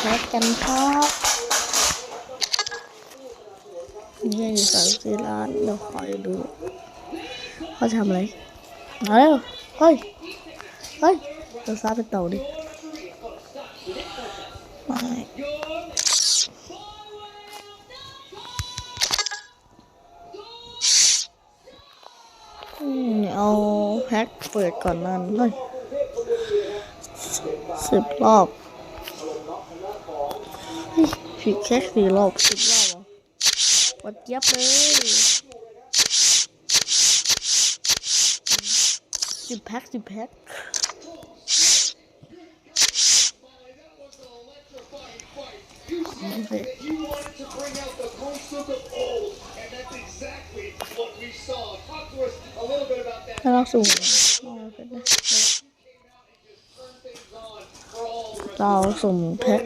แพ็กกันครับนี่อยู่สามสี่ล้านเดี๋ยวขอดูเขาทำอะไรมาเร็วเฮ้ยเฮ้ยตัวซาเป็นเต่าดิม่อืมเอาแพ็กเปิดก่อนนั่นเฮ้ยสิบรอบ ผิดแค่สี่รอบสิบรอบเหรอวัดเย็บเลยสิบแพ็กสิบแพ็กถ้าเราสูงเราสุ่มแพ็ค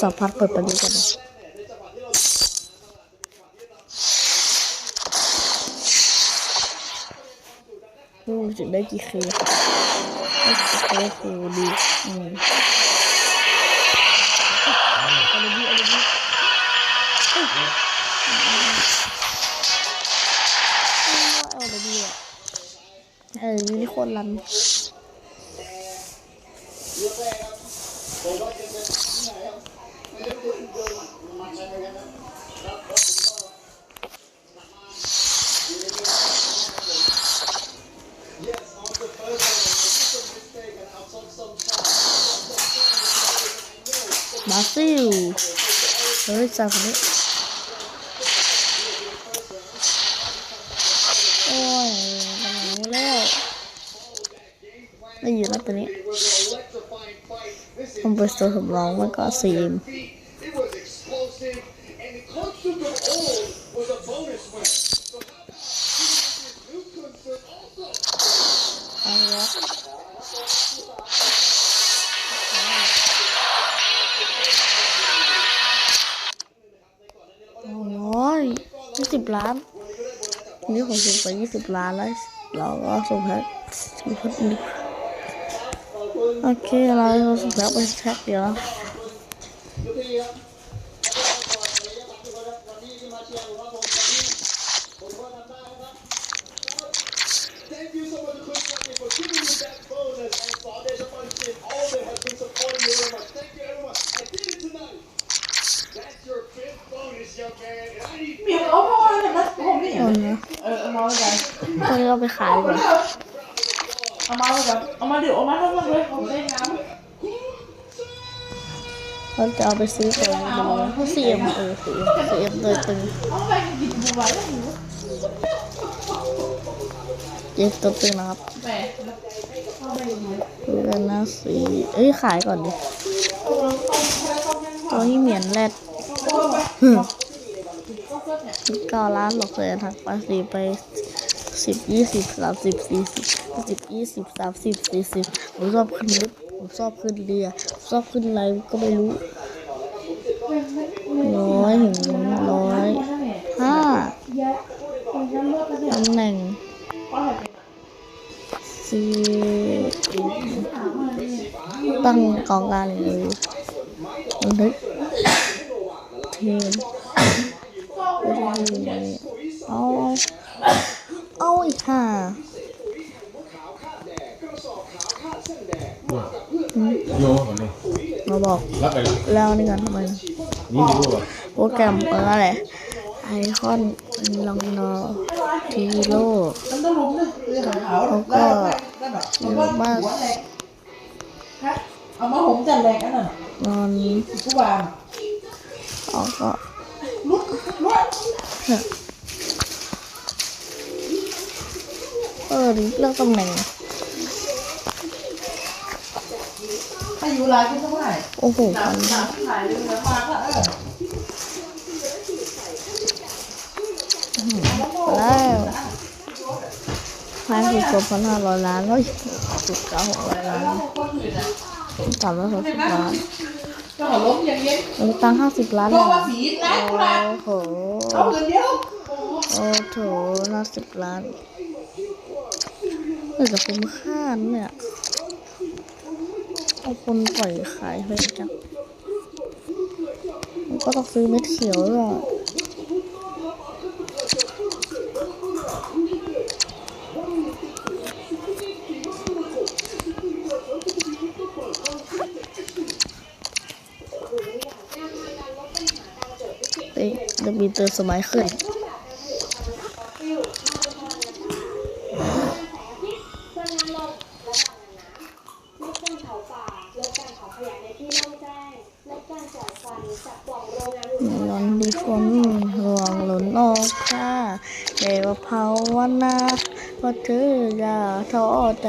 จับพัดเปิดไปดูกันนะดูจะได้กี่เคได้กี่เคคูดีอืมอาเลยดีอาเลยดีเอ้ยเอาเลยดีอะเออยูนิโคอร์รันบราซิลเฮ้ยจากคน นี้โอ้ยทำอย่างนี้แล้วไม่อยู่แสิบล้านนี่ผมส่งไปยี่สิบล้านแล้วเราก็ส่งแพ็คมีคนอื่นโอเคเราส่งแพ็คไปแพ็คเดียว Thank you so much, Chris Lucky, for giving me that bonus. And Foundation Function, all of them have been supporting you very much. Thank you, everyone. I did it tonight. That's your fifth bonus, young man. And I need มีเอาพ่อเลยนะผมนี่ เอานะ เออเอามาเลยกัน ตอนนี้เราไปขายดีกว่าเอามาเลยกันเอามาเดี๋ยวเอามาทั้งหมดเลยผมได้น้เราจะเอาไปซื้อของดูเขาเสียมเออเสียมเสียมโดยตึงำเอาไปกินบัวแล้วหนูเจ็บตัวตึงนะครับแปะเอาไปยังไงดูกันนะสีเอ้ยขายก่อนดิตัวนี้เหมียนแรดสิบเก้าล้านหลอกเลยทักภาษีไป สิบยี่สิบสามสิบสี่สิบสิบยี่สิบสามสิบสี่สิบผมชอบขึ้นลิฟต์ผมชอบขึ้นเรือชอบขึ้นอะไรก็ไม่รู้ร้อยถึงร้อยห้าตำแหน่งสี่ตั้งกองกางเลยบันทึกทีมไม่ใช่ทีมนี้เอาเอ ค่ะโย่ก่อนเลยมาบอกรับไปแล้วแล้วนี่กันทำไมนี่ดูป่ะโปรแกรมเอออะไรไอคอนลองนอทีโร่มันต้องลุ้มเลยเรื่องขาวแล้วก็เยอะมากเอามาผมจัดแรงกันน่ะนอนทุกวันออกก็ลุกลุก เออเลือกตำแหน่งถ้าอยู่ร้านก็เท่าไหร่โอ้โหสาพัมนสามขายเลยนะมาก็เออแล้วพันสิบสองพันห้าร้อยล้านเฮ้ยสิบเก้าหกร้อยล้านสามร้อยหกสิบล้านก็หัวล้มอย่างเงี้ยเออตังห้าสิบล้านเพเลราะยว่าสีนะกูละโอ้โหเอาเงินเดียวโอ้โถห้าสิบล้าน เออจะคุ้มค่าเนี่ยเอาคนปล่อยขายไปจังก็ต้องซื้อเม็ดเขียวด้วยเอ้ยจะมีเติมสมัยขึ้น พลังงานลมและพลังงานน้ำลดการเผาป่าลดการเผาขยะในที่โล่งแจ้งลดการปล่อยควันจากปล่องโรงงานอุตสาหกรรม นอนดีฝนห่วงหล่นออกค่ะเดี๋ยวภาวนาว่าเธออย่าท้อ ใจ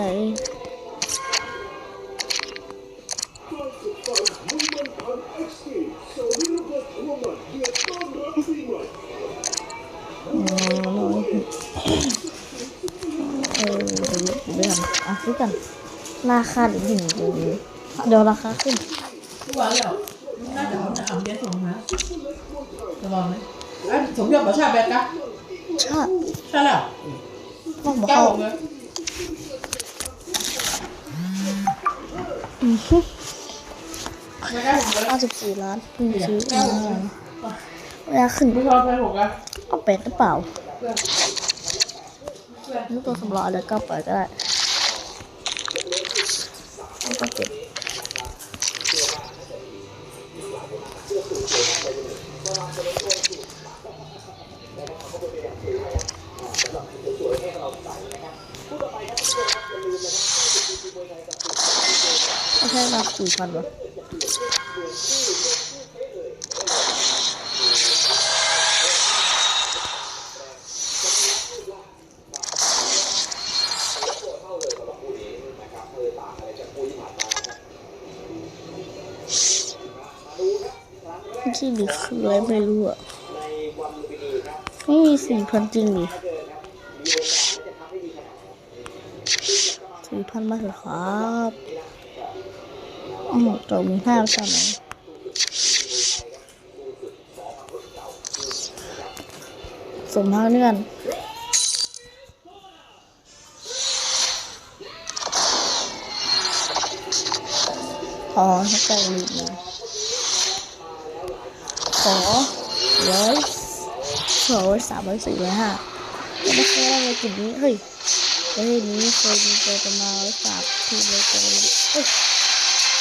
อืมนอนเออเดี๋ยวเดี๋ยวอะซื้อกัน ราคาเดี๋ยวหนึ่งเดี๋ยวเดี๋ยวราคาขึ้นทุกวันแล้วน่าจะเอาอ่ำเบี้ยส่งมาจะลองไหมอะสมยอดประชาแบกะชาติใช่แล้วต้องบอกเก้าเขา เก้าสิบสี่ล้านเพิ่งซื้อมาเวลาขึ้นเอาเป็ดหรือเปล่านี่ตัวสำรองอะไรก็เปิดก็ได้ก็เก็บไม่ใช่รับสี่พันวะ ที่ดิคืออะไรไม่รู้อะไม่มีสี่พันจริงดิสี่พันมาเถอะครับอืมเรามีห้าจานไหนสมพักนี่กันอ๋อใกล้ลืมนะ ขอร้อยสองร้อยสามร้อยสี่ร้อยห้าไม่เคยได้เลยกลุ่มนี้เฮ้ยประเทศนี้เคยมีตัวประมาณร้อยสามทีเลยตัวเฮ้ย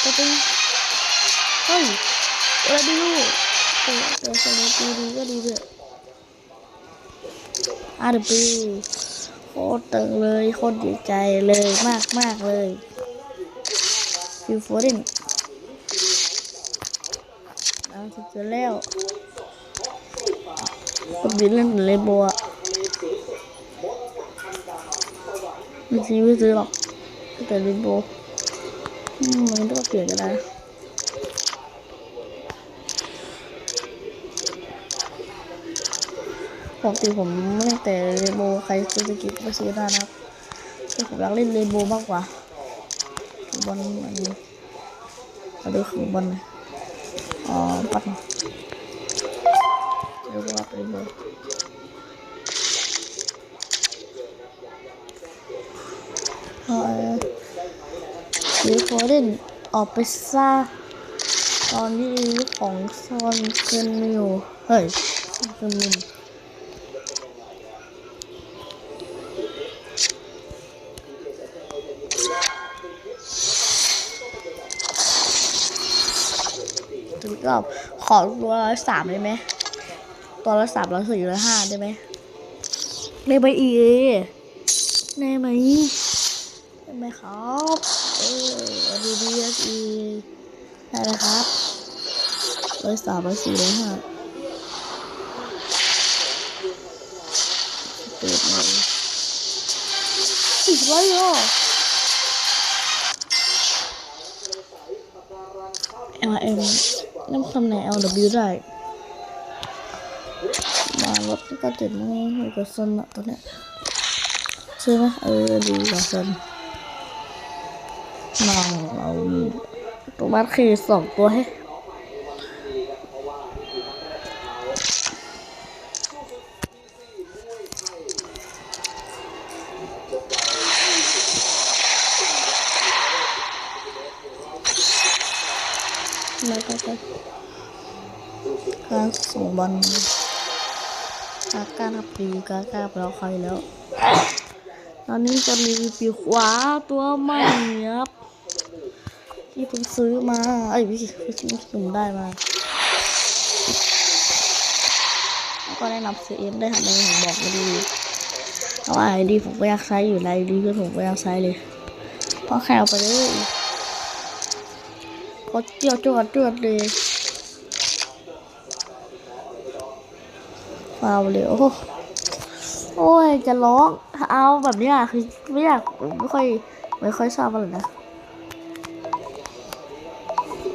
ตัวเป็นเฮ้ยอะไรไม่รู้ตัวตัวสมัยปีดีก็ดีด้วยอาร์บีโคตรตึงเลยโคตรดีใจเลยมากมากเลยฟิวโฟเดน เอาสุดๆแล้วคนบินเล่นเลโบอะไม่ซื้อไม่ซื้อหรอกแต่เลโบอืมมันก็เปลี่ยนกันได้ปกติผมไม่เล่นแต่เรนโบว์ใครซื้อสกิปก็ซื้อได้นะครับแต่ผมอยากเล่นเรนโบว์มากกว่าบอลอันนี้มาดูของบอลน่อ อ๋อปัดมาเรียกว่าเรนโบว์เออซื้อโฟเดนออกไปซ่าตอนนี้ของซอนเกินอยู่เฮ้ยเกินมิน รอบ ขอตัวสามได้ไหมตัวละสามร้อยสี่ร้อยห้าได้ไหมได้ไหมอีได้ไหมได้ไหมครับเออดีดีอีได้ไหมครับร้อยสามร้อยสี่ร้อยห้าเปิดหน่อยอีกร้อยเหรอ L M น้ำ คำไหน L W ได้มารถก็เจ็ดโมงหรือก็ซนอะตัวเนี้ยใช่ไหมเออดีกว่าซนน้องเราตัวบัตรคือสองตัวให้แล้วก็ไป การส่งบอลกาก้าทับปีกาก้าไปแล้วใครแล้ว ตอนนี้จะมีปีขวาตัวใหม่ครับ ที่เพิ่งซื้อมาไอ้พี่พี่ชิมผมได้มาแล้วก็ได้นำซื้อเอ็มได้ทำเองผมบอกมาดีเพราะว่าไอดีผมก็อยากใช้อยู่ไอดีเพื่อนผมก็อยากใช้เลยเพราะแค่เอาไปเลยก็เจียวจวดจวดเลย ฟาวเลยโอ้โอ้ยจะร้องเอาแบบนี้ยคือไม่อยากไม่ค่อยไม่ค่อยชอบอะไรนะ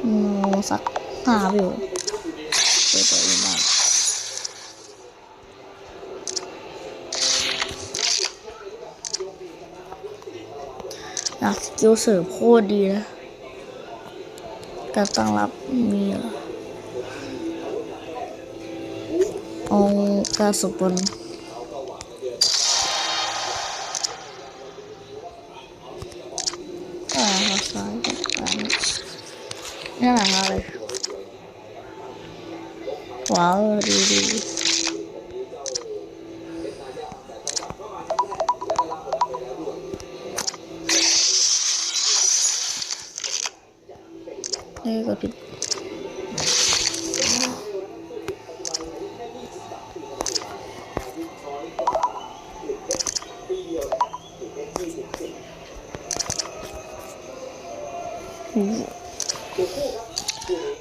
อืมสักหาอยู่เจอตัวเองบ้างอยากสกิลเสริมโคตรดีนะ การตั้งรับมี เอเอากาสุบนอ่าขอซ้ายก็นี่แหละอะไรว้าวดีดี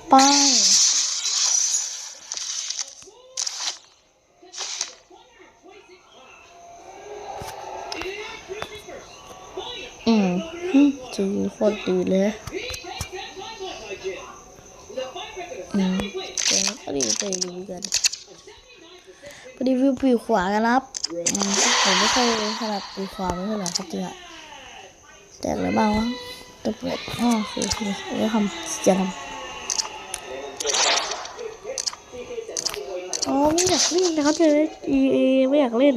ไปอืมจีโคตรดีเลยอืมแต่ก็ดีไปรีกันไปรีวิวปีขวากันนะครับอืมผมไม่เคยถนัดปีขวาไม่เท่าไหร่ครับจริงอะแตกอะไรบ้าวะ ตัวเปิดอ๋อคือคือจะทำจะทำอ๋อไม่อยากเล่นนะครับเจอ E A ไม่อยากเล่น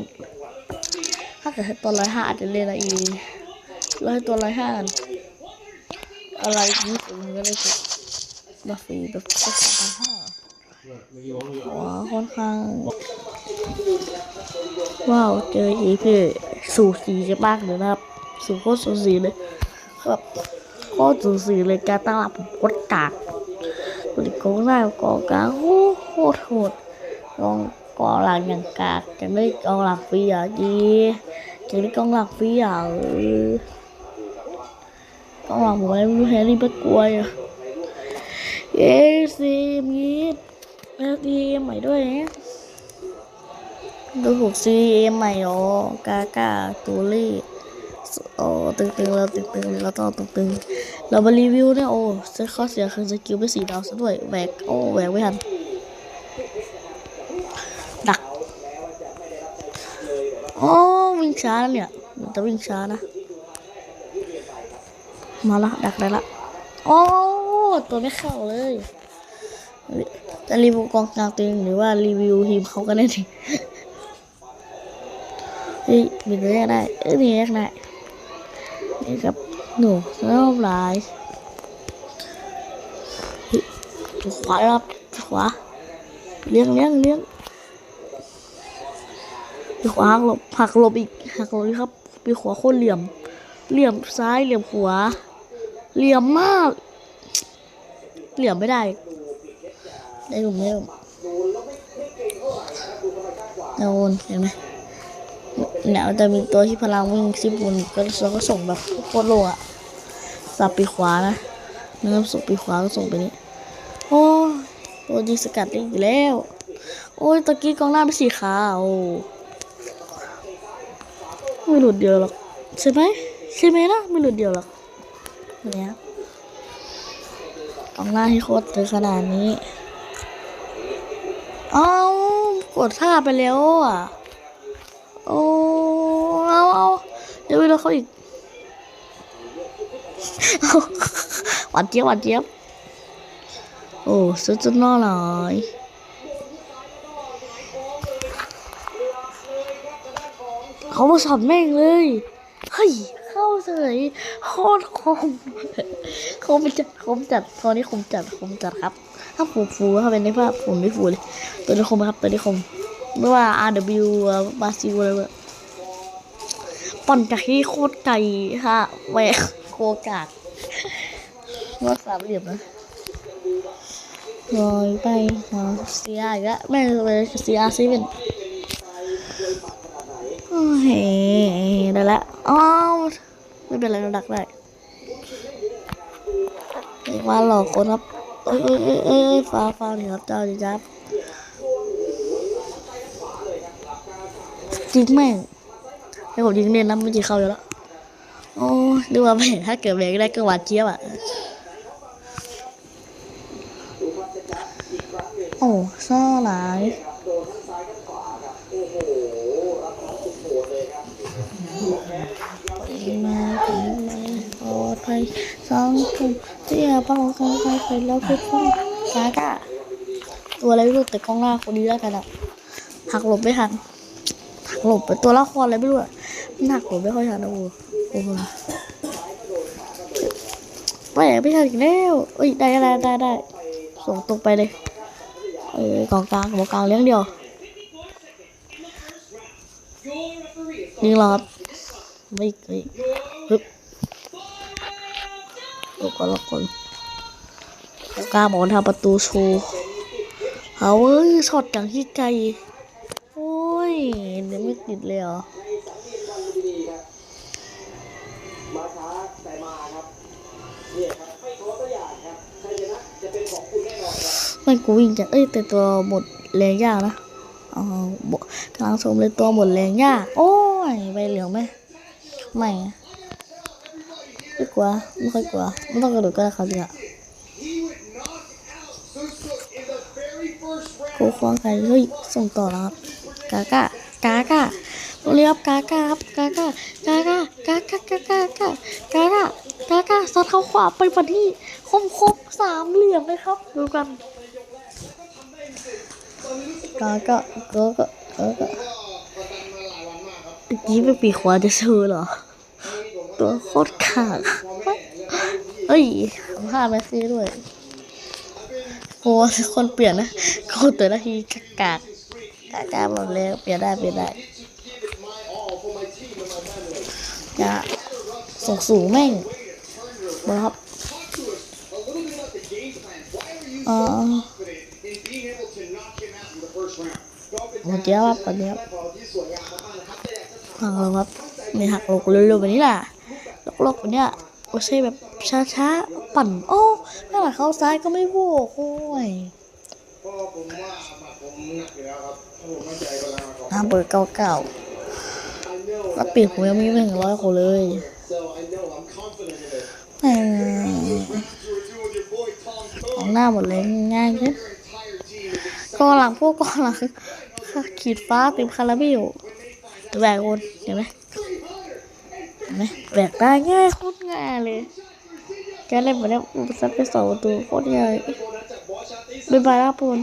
ถ้าเกิดตัวร้อยห้าอาจจะเล่นละ E เราให้ตัวร้อยห้ากันอะไรนี่ผมก็ได้กดมาฟีแบบสองพันห้าว้าค่อนข้างว้าวเจออีพี่สูสีกันมากเลยนะครับ สูโคตรสูสีเลยครับ ผมโคตรกากบริโกงหน้ากองกลางโคตรโหดกองกองหลังอย่างกากจะได้กองหลังฟรีอะดีจะได้กองหลังฟรีอะเออกองหลังผมไม่รู้แฮร์รี่ไปกลัวอะเย้ซีมีดแล้วดีใหม่ด้วยนะดูถูกซีเอ็มใหม่อ๋อกากาตูลี่ โอ้ตึงๆแล้วตึงๆแล้วต้องตึงๆเรามารีวิวเนี่ยโอ้เซตข้อเสียคือสกิลไปสีดาวซะด้วยแหวกโอ้แหวกไม่ทันดักโอ้วิ่งช้าเนี่ยมันจะวิ่งช้านะ มาละดักได้ละโอ้ตัวไม่เข้าเลยจะรีวิวกองกลางตัวเองหรือว่ารีวิวทีมเขากันแน่ทีเฮ้ยมีเรียกได้เอ้ยมีเรียกได้ นี่ครับหนูเริ่มลายเฮ้ยขวาครับขวาเลี้ยงเลี้ยงเลี้ยงปีขวาหักหลบหักหลบอีกหักหลบครับปีขวาโคตรเหลี่ยม เหลี่ยมซ้ายเหลี่ยมขวาเหลี่ยมมาก เหลี่ยมไม่ได้ ได้ผมไม่ได้ผมเอาวนเห็นไหม เนี่ยมันจะมีตัวที่พลังวิ่งซิบุนก็เราก็ส่งแบบโคตรโลอะสับปีขวานะเนื้อส่งปีขวาก็ส่งไปนี่โอ้ตัวยิงสกัดได้อีกแล้ว โอ้ยตะกี้กองหน้าเป็นสีขาวไม่หลุดเดียวหรอกใช่ไหมใช่ไหมนะไม่หลุดเดียวหรอกเนี่ยกองหน้าที่โคตรถึงขนาดนี้ เอ้ากดท่าไปแล้วอะ เอาเอาเดี๋ยวไปดูเขาอีกหวานเจี๊ยบหวานเจี๊ยบโอ้สุดจุดน่าหลายเขามาสอนแม่งเลย เฮ้ย เข้าเฉยโคตรคมคมจัดคมจัดตอนนี้คมจัดคมจัดครับ ถ้าผมฟูถ้าเป็นในภาพผมไม่ฟูเลย ตัวนี้คมไหมครับ ตัวนี้คม ไม่ว่า RW บาซิลอะไรแบบ ปั่นจากที่โคตรไกลฮะแหวกโคกากว่าสามเหลี่ยมนะลอยไปหาเสียอีกแล้วไม่เลยเสียซีเป็นโอ้ยได้แล้วอ้าวไม่เป็นไรเราดักได้เรียกว่าหลอกคนครับเอ้ยเอ้ยเอ้ยฟ้าฟ้านี่ครับเจ้าดีครับจริงแม่ง ให้ผมยิงเน้นนะไม่จีเข้าอยู่แล้วโอ้ดูว่าไม่ถ้าเกิดเบรกได้ก็หวานเจี๊ยบอะโอ้ซ่อหลายมาถึงมาปลอดภัยสองทุ่มเจียเป้ากันไปไปแล้วคือพ้องกากะตัวอะไรไม่รู้แต่กล้องหน้าคนนี้แล้วกันอะหักหลบไม่ทันหักหลบไปตัวละครอะไรไม่รู้อะ มันหักหลบไม่ค่อยทันนะโอ้โหไปไหนไม่ทันอีกแล้วเอ้ยได้ได้ได้ได้ส่งตรงไปเลยเออกองกลางบอกกลางเลี้ยงเดียวยิงรอครับไม่เกยฮึบตัวก็ละคนกองกลางบอกว่าทำประตูโชว์เอาเว้ยช็อตอย่างที่ใจโอ้ยเดี๋ยวไม่ติดเลยเหรอ อนครับไม่กูวิ่งจะเอ้ยแต่ตัวหมดแรงยากนะอ๋ออกกำลังชมเลยตัวหมดแรงยาก โอ้ยใบเหลืองไหมไม่ไม่กลัวไม่ค่อยกลัวไม่ต้องกระโดดก็ได้ครับเนี่ย He would knock out Susuk in the very first round โควงไก่เฮ้ยส่งต่อแล้วครับกากากากาเรียบกากาครับกากากากากากากากากากากากากาซัดเข้าขวาไปฝันที่คมคมสามเหลี่ยมเลยครับดูกัน กากากากากากาตะกี้ไปปีขวาจะซื้อเหรอ ตัวโคตรขาดเอ้ยพลาดไปซื้อด้วยโอ้คนเปลี่ยนนะโคตรแต่ละทีกากากกากาหมดแล้วเปลี่ยนได้เปลี่ยนได้จะส่งสูงแม่งบอครับเออ เดี๋ยวครับก่อนเดี๋ยวหัเลาครับไม่หักลกเร็วๆแบบนี้ล่ะลกๆแบบเนี้ยโอเซ่แบบช้าๆปั่นโอ้ถ้าหลังเข้าซ้ายก็ไม่โว้โอ้ยน้ำเปิดเก่าๆก่าแล้วปีผมยังไม่ถึงร้อยคนเลยของหน้าหมดเลยง่ายใช่ กองหลังพวกกองหลังขีดฟ้าเต็มคาราเบลแหวกคนเห็นไหมเห็นไหมแหวกได้ง่ายโคตรง่ายเลยแกเล่นแบบนี้อุปสรรคไปสองตัวโคตรง่ายบ๊ายบายครับทุกคน